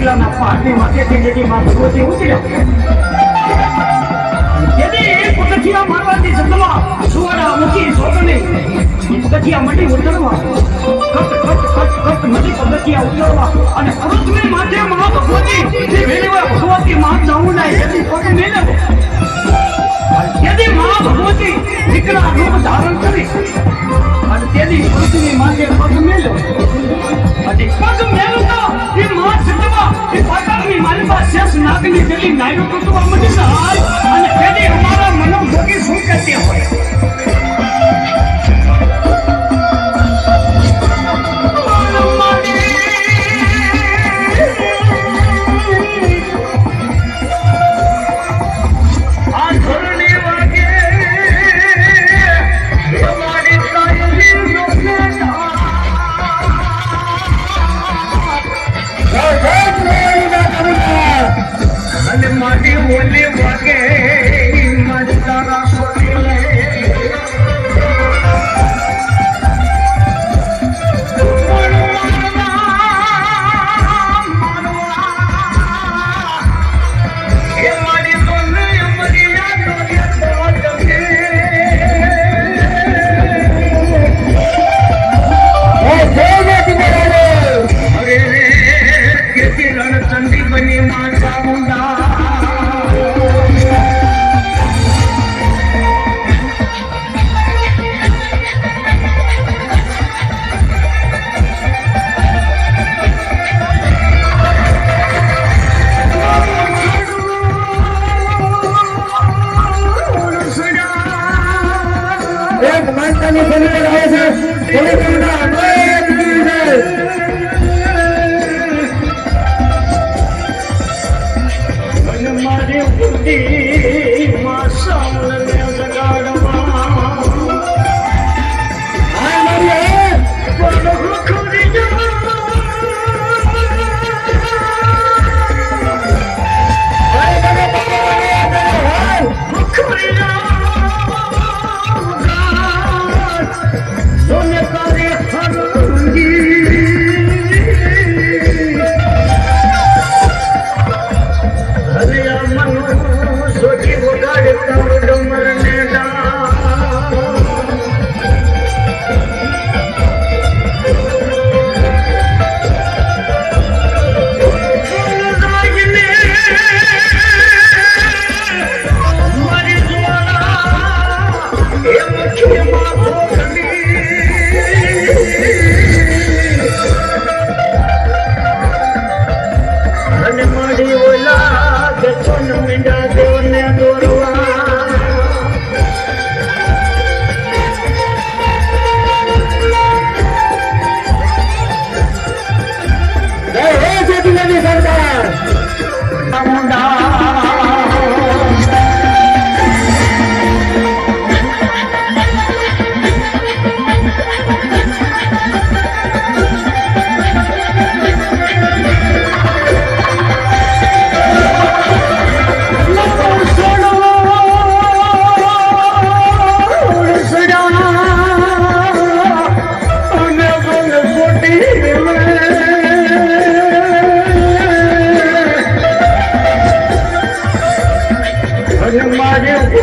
કિલ્લાના પહાડની માથેથી નદીમાં ભગવતી ઉતર્યા. યદી પગથિયા મારવાથી જંગલમાં સુવાડા મૂકી સોગને પગથિયા મંડી ઉતરવા. કટ કટ કટ કટ નદી પગથિયા અને માનતાની સમિતિ આવે છે પોલીસ તંત્ર આપણે મારી બુદ્ધિ માં સામલ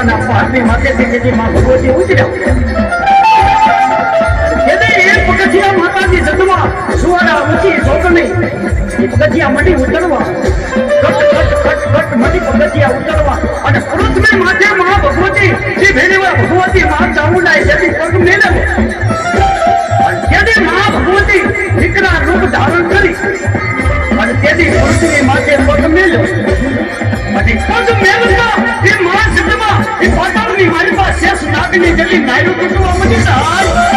છે. સોટેલાના પહાડની માથેથી જેથી માં ભગવતી ઉતર્યા. માતાજી જન્મવા સુવાડા ઊંચી સોગની એ પગથિયા મટી ઉતરવા. કટ કટ કટ કટ મટી ભગવતી જે ભેરેવા ભગવતી મહા પાસે શેષ નાગની જેટલી નાયરું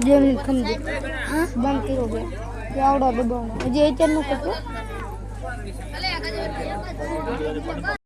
જે મિનિટ ખમજે બંધ કર્યો છે. આવડો દબાવનો હજી અત્યારનું કરતો